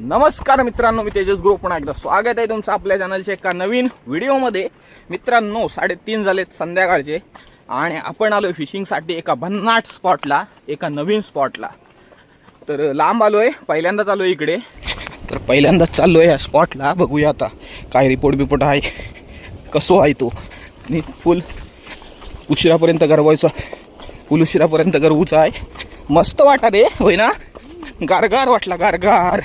नमस्कार मित्रांनो मी तेजस ग्रुप पुन्हा एकदा स्वागत आहे तुमचं आपल्या चॅनलच्या एका नवीन व्हिडिओमध्ये. मित्रांनो साडेतीन झालेत संध्याकाळचे आणि आपण आलो फिशिंगसाठी एका भन्नाट स्पॉटला एका नवीन स्पॉटला तर लांब आलो आहे पहिल्यांदाच आलो आहे इकडे. तर पहिल्यांदाच चाललो आहे या स्पॉटला बघूया आता काय रिपोर्ट बिपोर्ट आहे कसो आहे तो. आणि फुल उशिरापर्यंत गरवायचा फुल उशिरापर्यंत गरवूचा आहे. मस्त वाटा रे होय ना? गारगार वाटला गारगार.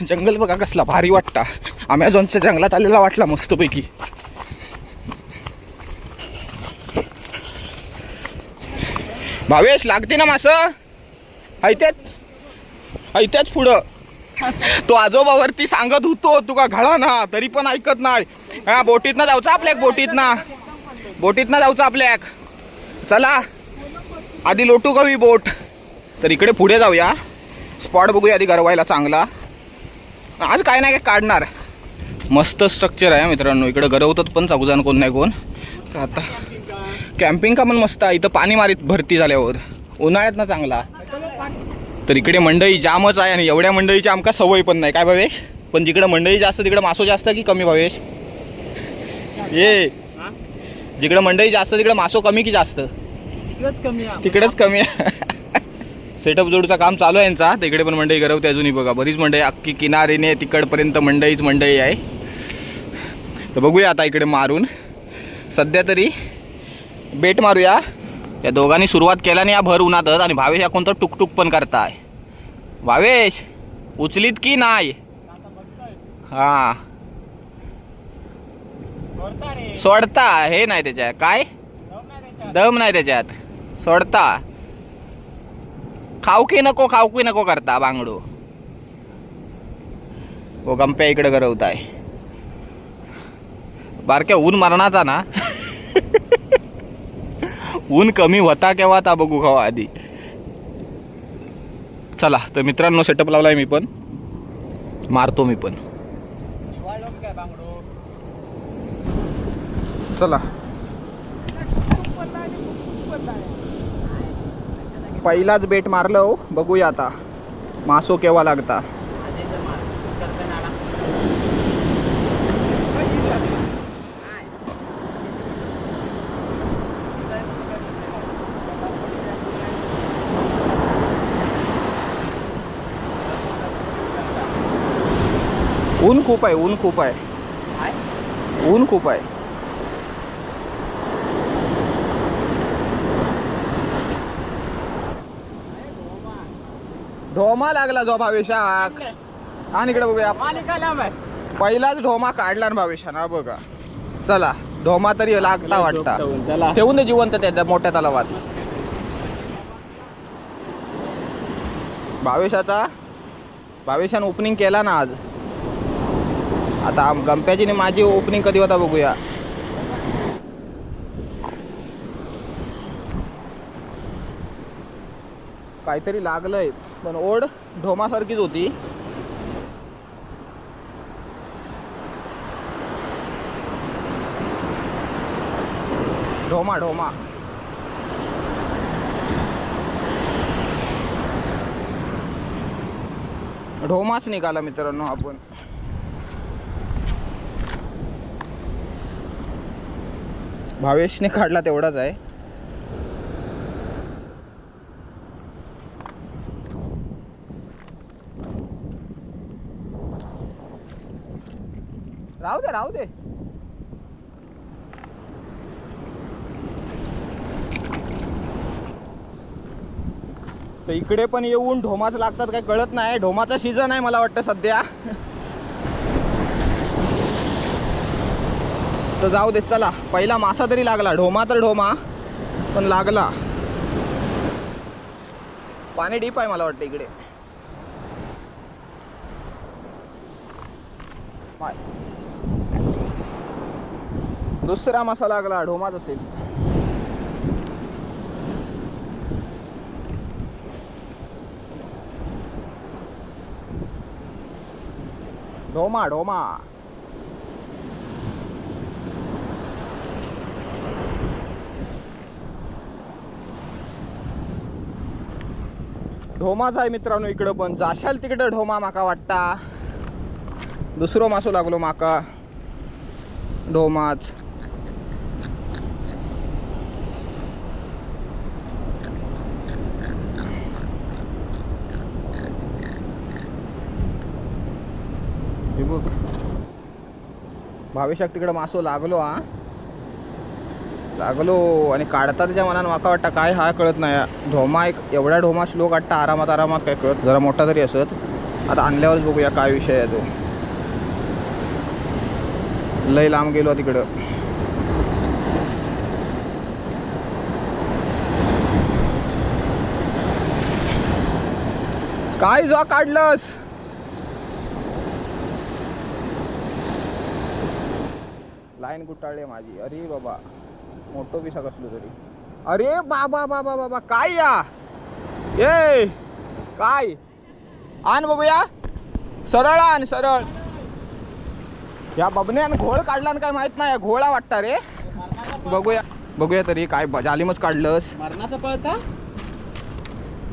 जंगल बघा कसला भारी वाटता. अमेझॉनच्या जंगलात आलेला वाटला मस्तपैकी. भावेश लागते ना मास? ऐत्यात? ऐत्याच पुढं. तो आजोबावरती सांगत होतो तुका घळा ना तरी पण ऐकत नाही. हा बोटीतनं जाऊचा आपल्याक बोटीतनं. बोटीतनं जाऊचा आपल्याक चला. आधी लोटू कवी बोट. तर इकडे पुढे जाऊया. स्पॉट बघूया आधी गरवायला चांगला. आज काय नाही काय काढणार. मस्त स्ट्रक्चर आहे मित्रांनो. इकडे गरवतात पण चौजण कोण नाही कोण. तर आता कॅम्पिंग का पण मस्त आहे. इथं पाणी मारीत भरती झाल्यावर. उन्हाळ्यात ना चांगला. तर इकडे मंडई जामच आहे आणि एवढ्या मंडईची आमका सवय पण नाही. काय भावेश? पण जिकडे मंडई जास्त तिकडे मासो जास्त की कमी भावेश? ये. जिकडे मंडई जास्त तिकडे मासो कमी की जास्त? तिकडंच कमी आहे तिकडेच कमी आहे. सेटअप जोडचं काम चालू आहे यांचा. तिकडे पण मंडई गरवते अजूनही बघा. बरीच मंडई अख्खी किनारीने तिकडपर्यंत मंडईच मंडई आहे. तर बघूया आता इकडे मारून. सध्या तरी बेट मारूया. या दोघांनी सुरुवात केल्याने या भर उन्हातच आणि भावेश या कोणतं टुकटुक पण करताय. भावेश उचलीत की नाही? हा. सोडता. हे नाही त्याच्यात. काय? दम नाही त्याच्यात. सोडता. खाऊकी नको खाऊकी नको करता बांगडो. हो गंप्या इकडे गरवताय. बारक्या ऊन मरणाचा ना? ऊन कमी होता केव्हा आता बघू खावा आधी. चला तर मित्रांनो सेटअप लावलाय मी पण. मारतो मी पण. चला. पहिलाच बेट मारलं हो. बघूया आता. मासो केव्हा लागता? ऊन खूप आहे ऊन खूप आहे. ऊन खूप आहे. ढोमा लागला जो भावेशाक. आणि इकडे बघूया. पहिलाच ढोमा काढला ना भावेशा ना बघा. चला ढोमा तरी लागता वाटता. चला. ठेवून दे जिवंत त्याच्या मोठ्या तलावात. भावेशाचा भावेशानं ओपनिंग केला ना आज. आता गंप्याची माझी ओपनिंग कधी होता बघूया. काहीतरी लागलंय. पण ओढ ढोमासारखीच होती. ढोमा ढोमा. ढोमाच निघाला मित्रांनो आपण. भावेशने काढला तेवढाच आहे. राहू दे राहू दे. तर इकडे पण येऊन ढोमाच लागतात काय कळत नाही. ढोमाचा सीझन आहे मला वाटतं सध्या. तर जाऊ दे चला. पहिला मासा तरी लागला. ढोमा तर ढोमा पण लागला. पाणी डीप आहे मला वाटतं इकडे. बाय. दुसरा मासा लागला ढोमाच असेल. ढोमा ढोमा. ढोमाच आहे मित्रांनो इकडं पण. जाशाल तिकडं ढोमा माका वाटता. दुसरो मासो लागलो माका. ढोमाच. हे बघ. भावेशाक तिकडं मासो लागलो हा. लागलो आणि काढता त्याच्या मनानं. माका वाटतं काय हा कळत नाही. ढोमा एक एवढा ढोमा स्लो काढता आरामात आरामात काय कळत जरा मोठा तरी असत. आता आणल्यावरच बघूया काय विषय आहे तो. लय लांब गेलो तिकडं. काय जो काढलंस? लाईन गुटाळले माझी. अरे बाबा मोठो पिसा कसलो तरी. अरे बाबा बाबा बाबा काय या? ए काय? आण बघूया सरळ आण सरळ. या बबन्यान घोळ काढला काय माहीत नाही घोळा वाटता रे. बघूया बघूया तरी काय जालिमच काढलंस. मरणाचा पळता?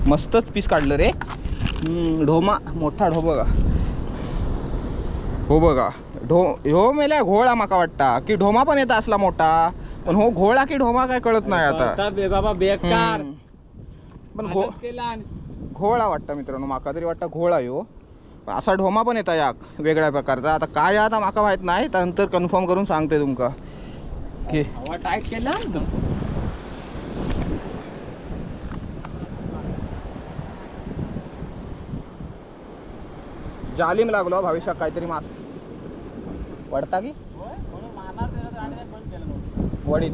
मस्तच पीस काढलं रे. ढोमा मोठा ढो बघा. हो बघा ढो ह्यो मेल्या घोळा माका वाटता की ढोमा पण येता असला मोठा पण हो घोळा की ढोमा काय कळत नाही आता. बे बाबा बेकार. पण घो घोळा वाटतं मित्रांनो माका तरी वाटतं घोळा यो पण असा ढोमा पण येता याक वेगळ्या प्रकारचा. आता काय आता माका माहीत नाही नंतर कन्फर्म करून सांगते तुमका. की टाईट केला जालीम लागलो भविष्यात काहीतरी मात पडता की? वडीत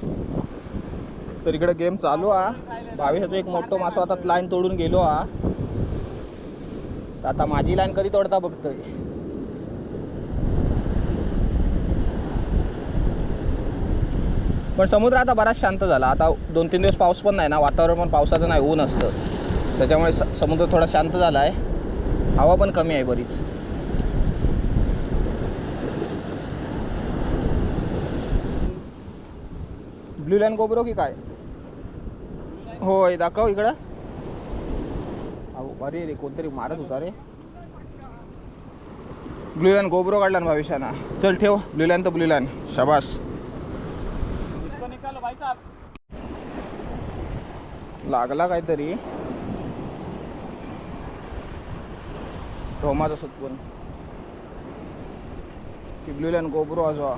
तर इकडे गेम चालू हा. भावेशाचं एक मोठं मासो आता लाईन तोडून गेलो हा. तर आता माझी लाईन कधी तोडता बघतोय. पण समुद्र आता बराच शांत झाला. आता दोन तीन दिवस पाऊस पण नाही ना. वातावरण पण पावसाचं नाही ऊन असतं. त्याच्यामुळे स- समुद्र थोडा शांत झाला आहे हवा पण कमी आहे बरीच. ब्ल्यू लाईन गोबरो की काय? होय दाखव इकडं. अहो, अरे रे कोणतरी मारत होता रे. ब्ल्यू लाईन गोबरो काढला ना भविष्याना चल ठेव ब्ल्यू लाईन तर ब्ल्यू लाईन. शबास. लागला काहीतरी. रोमाचा असत पण ब्ल्यू गोबरो आजवा.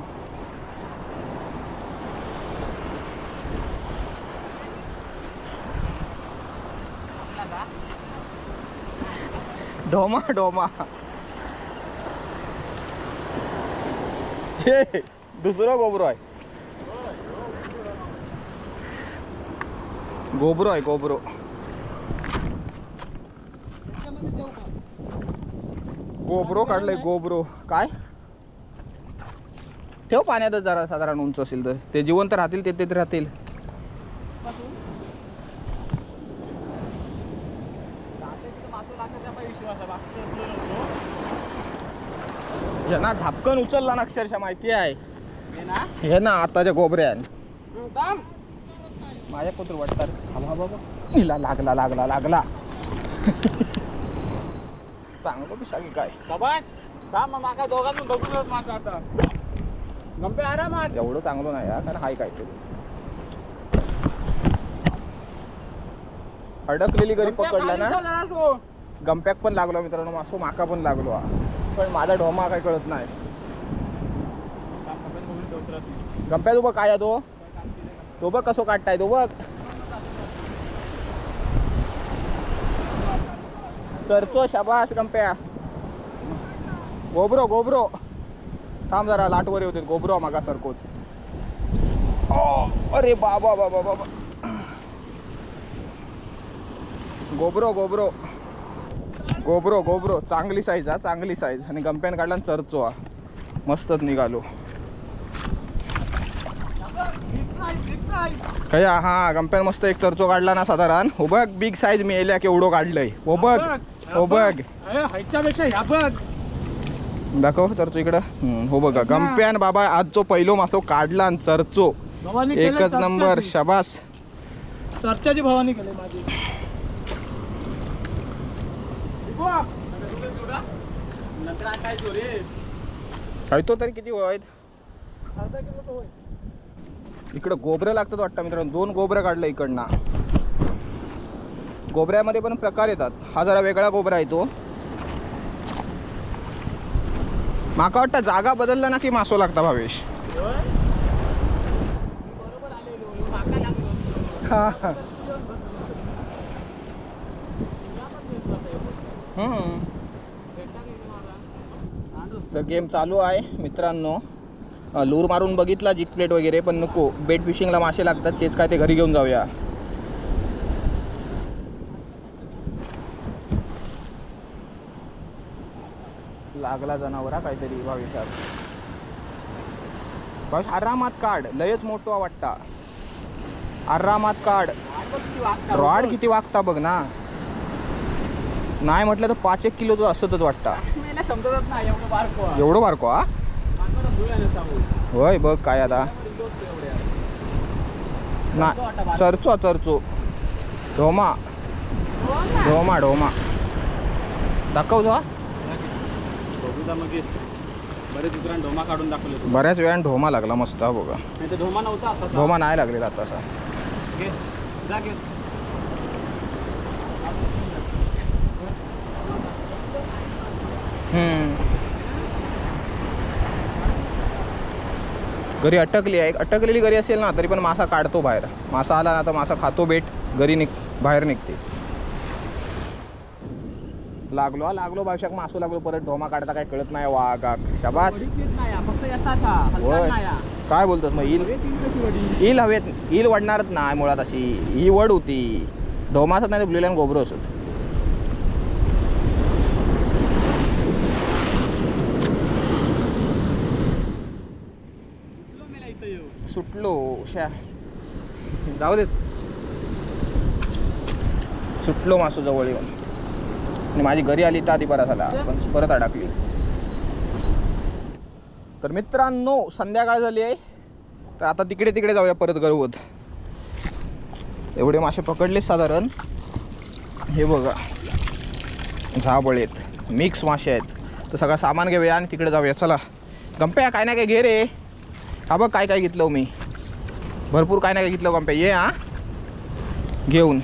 डोमा डोमा हे दुसरो गोबरो आहे. गोबरो आहे गोबरो. गोबरो काढलंय गोबरो. काय? ठेव पाण्यातच जरा साधारण उंच असेल तर. ते जिवंत राहतील ते तेच राहतील. यांना झापकन उचलला ना अक्षरशः माहिती आहे. हे ना आताच्या गोबऱ्या माझ्या कुत्र वाटतात. बाबा. हिला लागला लागला लागला. चांगलं पिसा की काय. कबाट थांब माका दोघांना बघूनच माझा आता. गंपे आरामात एवढं चांगलं नाही हा कारण हाय काहीतरी. अडकलेली गरी पकडला ना. गंप्याक पण लागलो मित्रांनो मासो माका पण लागलो हा. पण माझा ढोमा काय कळत नाही. गंप्या तू बघ काय आहे तो. तो बघ कसो काढताय तो बघ. करतो शाबास गंप्या. गोबरो गोबरो. थांब जरा लाटवर होते गोबरो मागा सरकोत ओ, अरे बाबा बाबा बाबा. गोबरो गोबरो. गोबरो गोबरो. चांगली साईज हा चांगली साईज आणि गंप्यान काढला चरचो हा. मस्तच निघालो. काय हा गंप्यान मस्त एक चरचो काढला ना साधारण. हो बघ बिग साईज मी येल्या केवढो काढलंय. हो बघ. हो बघ. ह्याच्यापेक्षा ह्या बघ. दाखव चरचो इकडं. हम्म, हो बघा गंप्यान बाबा आजचो पहिलो मासो काढला आणि चरचो एकच नंबर. शाबास. चर्चाची भवानी केली माझी. नंतर आठायचो रे तो तरी किती आहेत अर्धा किलो तो होय इकडं गोबरं लागतात वाटतं मित्रांनो. दोन गोबरं काढलं इकडनं. गोबऱ्यामध्ये पण प्रकार येतात. हा जरा वेगळा गोबरा आहे तो. माका वाटतं जागा बदलला ना की मासो लागता भावेश? हा, तर गेम चालू आहे मित्रांनो. लूर मारून बघितला जिक प्लेट वगैरे पण नको. बेट फिशिंगला मासे लागतात तेच काय ते घरी घेऊन जाऊया. लागला जनावरा काहीतरी भाविशात भाविश आरामात काढ. लयच मोठा वाटता आरामात काढ. रॉड किती वागता बघ ना. नाही म्हटलं तर पाच एक किलोचं असतच वाटता एवढं बारको हा? होय बघ काय आता. ना चरचो चरचो. ढोमा. ढोमा ढोमा. दाखव हा. बघूचा मग बरेच दुसऱ्या ढोमा काढून दाखवले तू बऱ्याच वेळाने ढोमा लागला मस्त हा बघा. नाही तर ढोमा नव्हता ढोमा नाही लागलेला आता असा. घे जा घे. हम्म. घरी अटकली आहे. अटकलेली घरी असेल ना तरी पण मासा काढतो बाहेर. मासा आला ना तर मासा खातो बेट घरी निघ बाहेर निघते. लागलो हा, लागलो भाषाक मासू लागलो परत ढोमा काढता काय कळत नाही वाघ शाबास. होय. काय बोलतोस मग? इल इल हवेत इल वडणारच नाही मुळात अशी. ही वड होती. ढोमासत नाही ब्ल्यूला गोबरो असत. सुटलो उशा. जाऊ देत. सुटलो मासू जवळ येऊन. आणि माझी घरी आली तर आधी बरा झाला. पण परत अडकली. तर मित्रांनो संध्याकाळ झाली आहे. तर आता तिकडे तिकडे जाऊया परत गरवत. एवढे मासे पकडले साधारण. हे बघा. झाबळ आहेत. मिक्स मासे आहेत. तर सगळं सामान घेऊया आणि तिकडे जाऊया. चला. गंप्या काय ना काय घे रे. हा बघ काय काय घेतलं हो मी. भरपूर काय नाही काय घेतलं गंप्या. ये हा. घेऊन.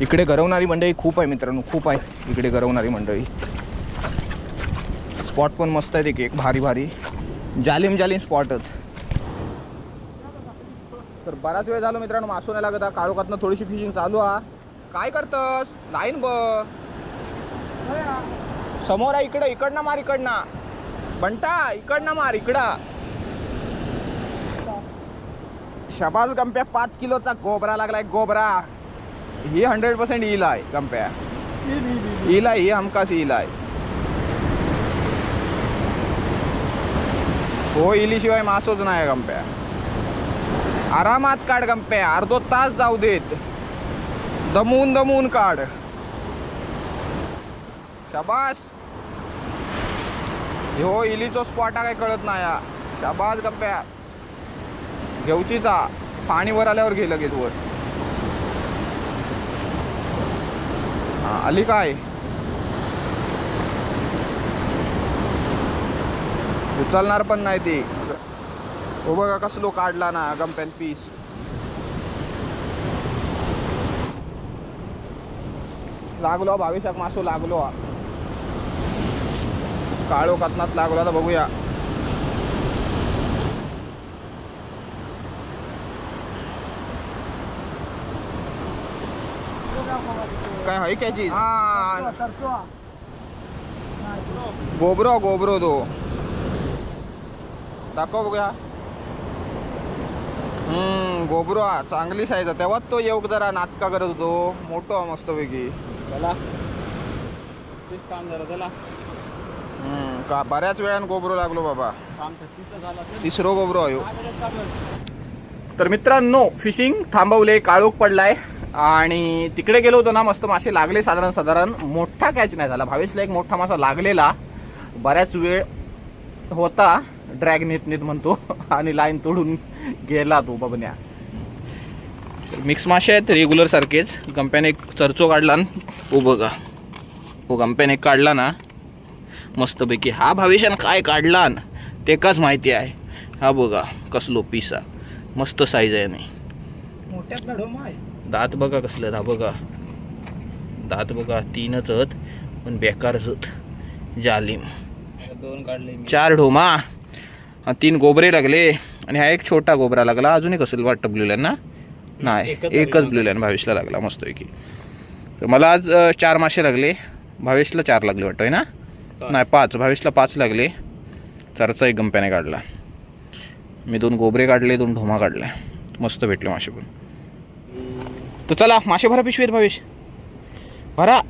इकडे गरवणारी मंडळी खूप आहे मित्रांनो खूप आहे. इकडे गरवणारी मंडळी. स्पॉट पण मस्त आहेत एक एक भारी भारी. जालिम जालिम स्पॉट आहेत. तर बराच वेळ झालो मित्रांनो मासू नाही लागत काळोखातनं थोडीशी फिशिंग चालू हा. काय करतस? लाईन बघ. समोर आहे इकडं इकडनं मार इकडनं. बंटा इकडनं मार इकडं. शबाज गंप्या पाच किलोचा गोबरा लागलाय गोबरा. ही हंड्रेड पर्सेंट ईल आहे गंप्या ईल आहे ही हमकास ईल आहे. हो इलीशिवाय मासोच नाही गंप्या आरामात काढ गंप्या अर्धो तास जाऊ देत. दमून दमून काढ. शाबास. हो इलीचो स्पॉट काय कळत नाही. या शाबास गप्प्या घेऊचीचा पाणी वर आल्यावर घे लगेच वर. आली काय? उचलणार पण नाही ती. हो बघा कसलो काढला ना गंप्यान पीस लागलो भाविशाक मासो लागलो. काळो कातनात लागलो आता बघूया. काय आहे काय चीज? हा. गोबरो गोबरो तो दाखव बघूया. हम्म गोबरो हा चांगली साईज आहे. तेव्हाच तो येऊ जरा नाटका करत होतो. मोठो मस्तपैकी. चला. तेच काम झालं चला. हम्म का बऱ्याच वेळानं गोबरो लागलो बाबा. तिसरो गोबरो हो. आहे? तर मित्रांनो फिशिंग थांबवले काळोख पडलाय. आणि तिकडे गेलो होतो ना मस्त मासे लागले साधारण साधारण. मोठा कॅच नाही झाला. भावेशला एक मोठा मासा लागलेला. बऱ्याच वेळ होता. ड्रॅग नीत नीत म्हणतो. आणि लाईन तोडून गेला तो बबन्या. मिक्स मासे आहेत रेग्युलर सारखेच. गंप्याने एक चरचो काढला न. बघा. हो गंप्याने एक काढला ना. मस्तपैकी. हा भावेशान काय काढला ते काच माहिती आहे. हा बघा कसलो पिसा. मस्त साईज आहे नाही मोठ्यात दात बघा कसलं हा बघा. दात बघा तीनच आहेत पण बेकारच आहेत जालिम. दोन काढले चार ढोमा. हा, तीन गोबरे लागले. आणि हा एक छोटा गोबरा लागला. अजूनही कसं वाटतं ब्ल्यू ना? नाही एकच लाईन भावेशला लागला. मस्तपैकी तर मला आज चार मासे लागले. भावेशला चार लागले वाटतंय ना? नाही पाच. भावेशला पाच लागले. चारचा एक गंप्याने काढला. मी दोन गोबरे काढले दोन ढोमा काढले. मस्त भेटले मासे पण. तर चला मासे भरा पिशवीत भावेश भरा.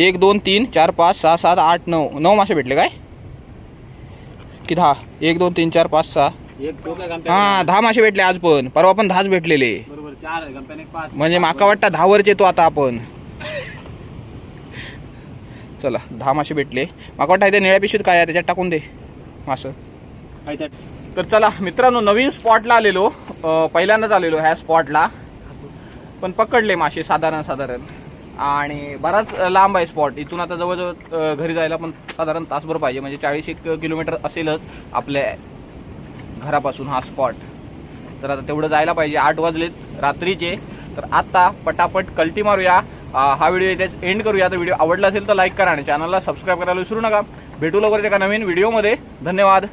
एक दोन तीन चार पाच सहा सात आठ नऊ. नऊ मासे भेटले काय? की दहा? एक दोन तीन चार पाच सहा. हां दहा मासे भेटले आज पण. परवा पण दहाच भेटलेले. म्हणजे माका वाटतं दहावरच येतो आता आपण. चला दहा मासे भेटले. माका वाटतं इथे निळ्या पिशवीत काय आहे? त्याच्यात टाकून दे मासं. तर चला मित्रांनो नवीन स्पॉटला आलेलो. पहिल्यांदाच आलेलो ह्या स्पॉटला पण पकडले मासे साधारण साधारण. आणि बराच लांब आहे स्पॉट इथून आता जवळजवळ घरी जायला पण साधारण तासभर पाहिजे. म्हणजे चाळीस एक किलोमीटर असेलच आपल्या घरापासून हा स्पॉट तर आता तेवढं जायला पाहिजे. आठ वाजलेत रात्रीचे. तर आता पटापट कल्टी मारूया. हा व्हिडिओ इथेच एंड करूया. तर व्हिडिओ आवडला असेल तर लाईक करा आणि चॅनलला सबस्क्राईब करायला विसरू नका. भेटू लवकरच एका नवीन व्हिडिओमध्ये धन्यवाद.